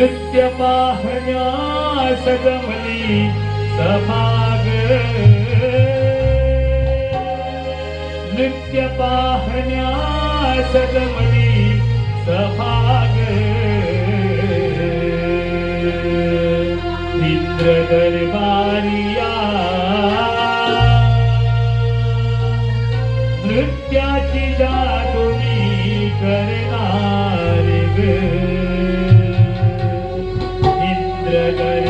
नृत्य पाहण्यास गमली सभाग. नृत्य पाहण्यास गमली सभाग. मित्र दरबारिया yeah, yeah, yeah.